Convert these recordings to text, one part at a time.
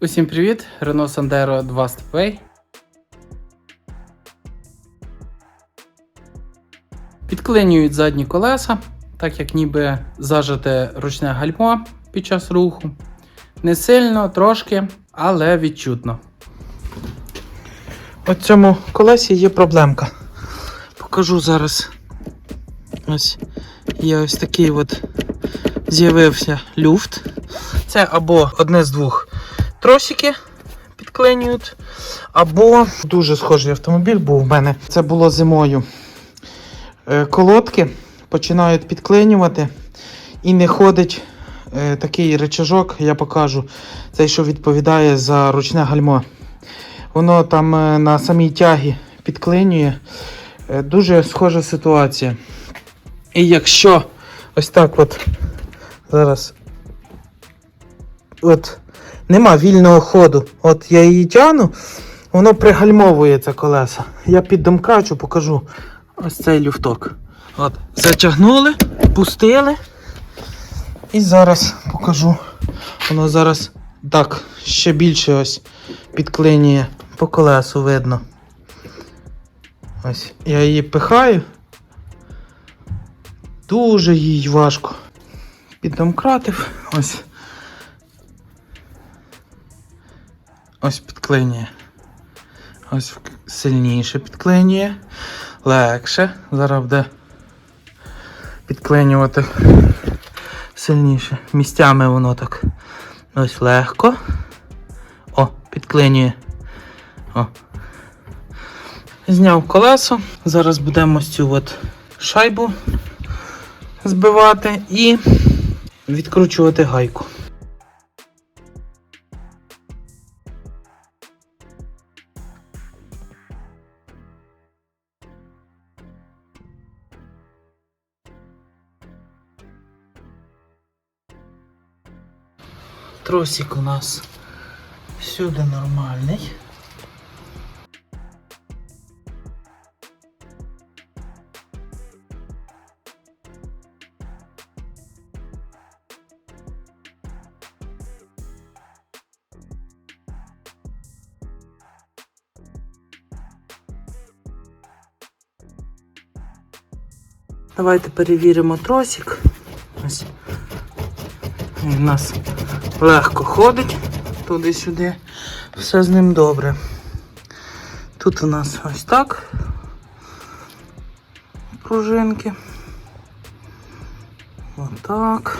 Усім привіт! Renault Sandero 2 Stepway. Підклинюють задні колеса, так як ніби зажате ручне гальмо під час руху. Не сильно, трошки, але відчутно. У цьому колесі є проблемка. Покажу зараз. Ось є ось такий от з'явився люфт. Це або одне з двох тросики підклинюють, або дуже схожий автомобіль був в мене. Це було зимою. Е, Колодки починають підклинювати і не ходить е, такий речажок, я покажу, цей, що відповідає за ручне гальмо. Воно там е, на самій тягі підклинює. Дуже схожа ситуація. І якщо ось так от зараз от нема вільного ходу, от я її тягну, воно пригальмовує це колеса. Я піддомкрачу, покажу ось цей люфток. От, затягнули, пустили. І зараз покажу. Воно зараз так ще більше ось підклинює по колесу видно. Ось я її пихаю. Дуже їй важко. Піддомкратив. Ось. Ось підклинює. Ось сильніше підклинює. Легше. Зараз буде підклинювати сильніше. Місцями воно так. Ось легко. О, підклинює. О. Зняв колесо. Зараз будемо цю от шайбу збивати і відкручувати гайку. Тросик у нас всюди нормальний. Давайте перевіримо тросик. Ось. Він у нас легко ходить туди-сюди. Все з ним добре. Тут у нас ось так. Пружинки. Отак.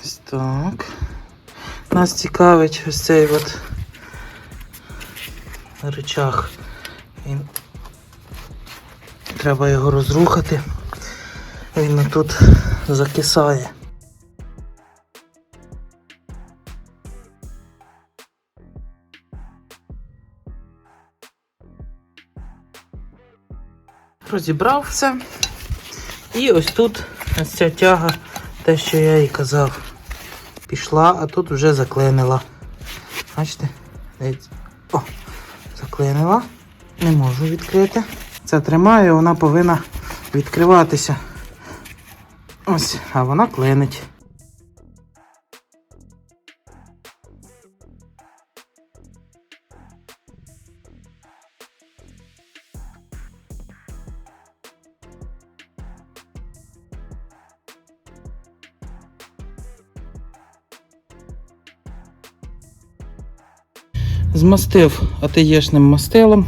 Ось так. Нас цікавить ось цей от рычаг. Він Треба його розрухати. Він тут закисає. Розібрав все. І ось тут ось ця тяга, те, що я і казав, пішла, а тут вже заклинила. Бачите? О, заклинила. Не можу відкрити. Це тримаю, вона повинна відкриватися. Ось, а вона клинить. Змастив атеєшним мастилом.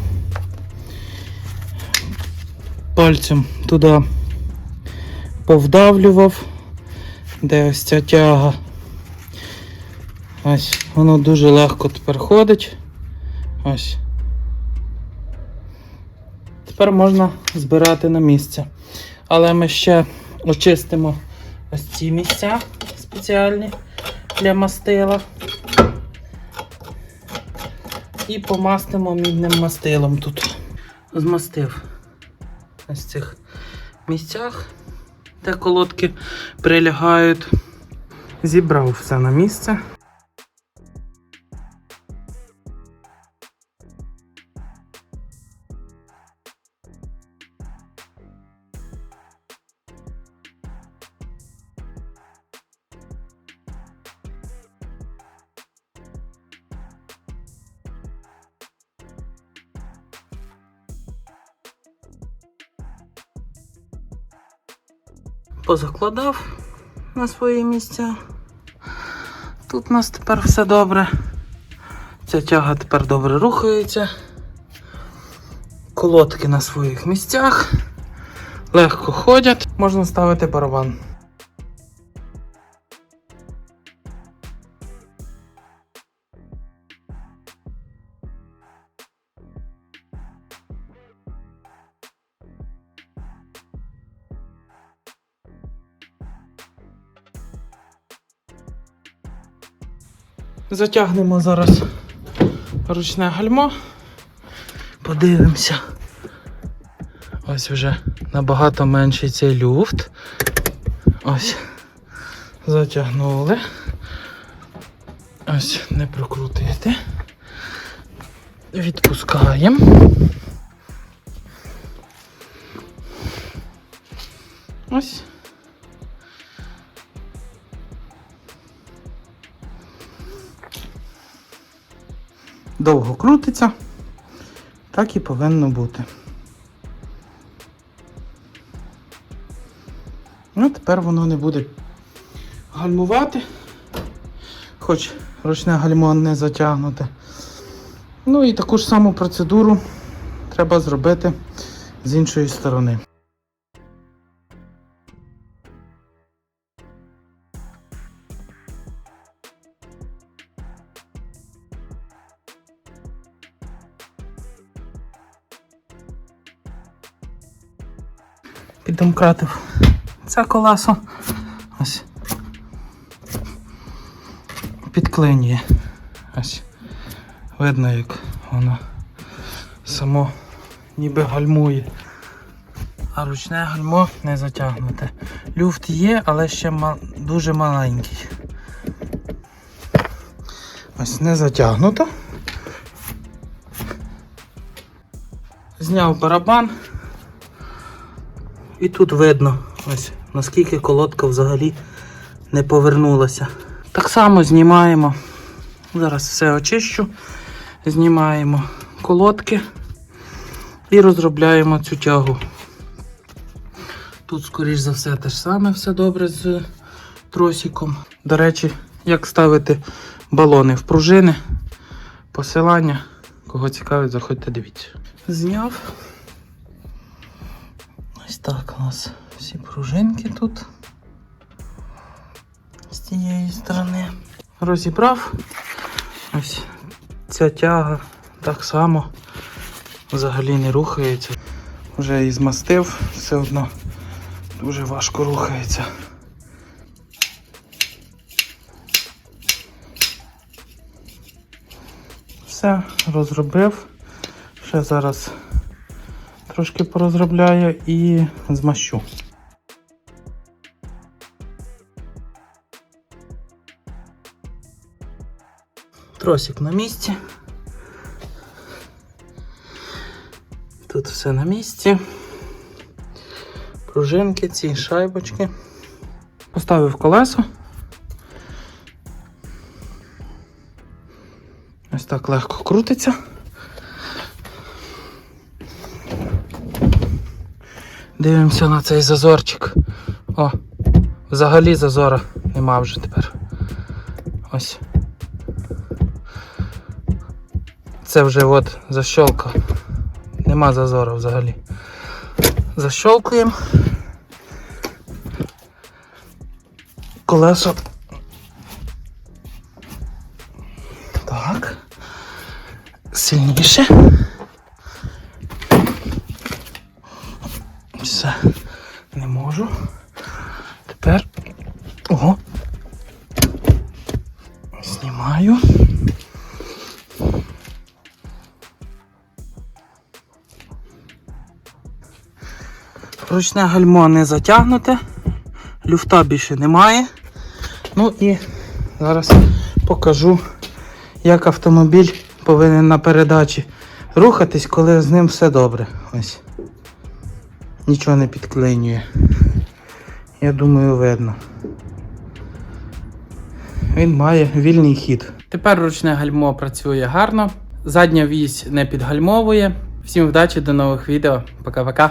Пальцем туди повдавлював, де ось ця тяга. Ось, воно дуже легко тепер ходить. Ось. Тепер можна збирати на місце. Але ми ще очистимо ось ці місця спеціальні для мастила. І помастимо мідним мастилом тут. Змастив ось цих місцях, де колодки прилягають. Зібрав все на місце. Позакладав на свої місця. Тут у нас тепер все добре. Ця тяга тепер добре рухається. Колодки на своїх місцях. Легко ходять. Можна ставити барабан. Затягнемо зараз ручне гальмо. Подивимося. Ось вже набагато менший цей люфт. Ось. Затягнули. Ось, не прокрутити. Відпускаємо. Ось. Довго крутиться, так і повинно бути. Ну, тепер воно не буде гальмувати, хоч ручне гальмо не затягнуте. Ну і таку ж саму процедуру треба зробити з іншої сторони. Піддомкратив це колесо. Ось. Підклинює. Ось. Видно, як воно само ніби гальмує. А ручне гальмо не затягнуте. Люфт є, але ще ма- дуже маленький. Ось не затягнуто. Зняв барабан. І тут видно, ось наскільки колодка взагалі не повернулася. Так само знімаємо. Зараз все очищу. Знімаємо колодки і розробляємо цю тягу. Тут, скоріш за все, те ж саме все добре з тросиком. До речі, як ставити балони в пружини. Посилання. Кого цікавить, заходьте, дивіться. Зняв. Ось так у нас всі пружинки тут з цієї сторони. Розібрав. Ось ця тяга так само взагалі не рухається. Вже її змастив, все одно дуже важко рухається. Все, розробив. Ще зараз трошки порозробляю і змащу. Тросик на місці. Тут все на місці. Пружинки, ці шайбочки. Поставив колесо. Ось так легко крутиться. Дивимося на цей зазорчик. О, взагалі зазора нема вже тепер. Ось. Це вже от защолка. Нема зазору взагалі. Защолкуємо. Колесо. Так. Сильніше. Знімаю. Ручне гальмо не затягнуте, люфта більше немає. Ну і зараз покажу, як автомобіль повинен на передачі рухатись, коли з ним все добре. Ось. Нічого не підклинює. Я думаю, видно. Він має вільний хід. Тепер ручне гальмо працює гарно. Задня вісь не підгальмовує. Всім вдачі, до нових відео. Пока-пока.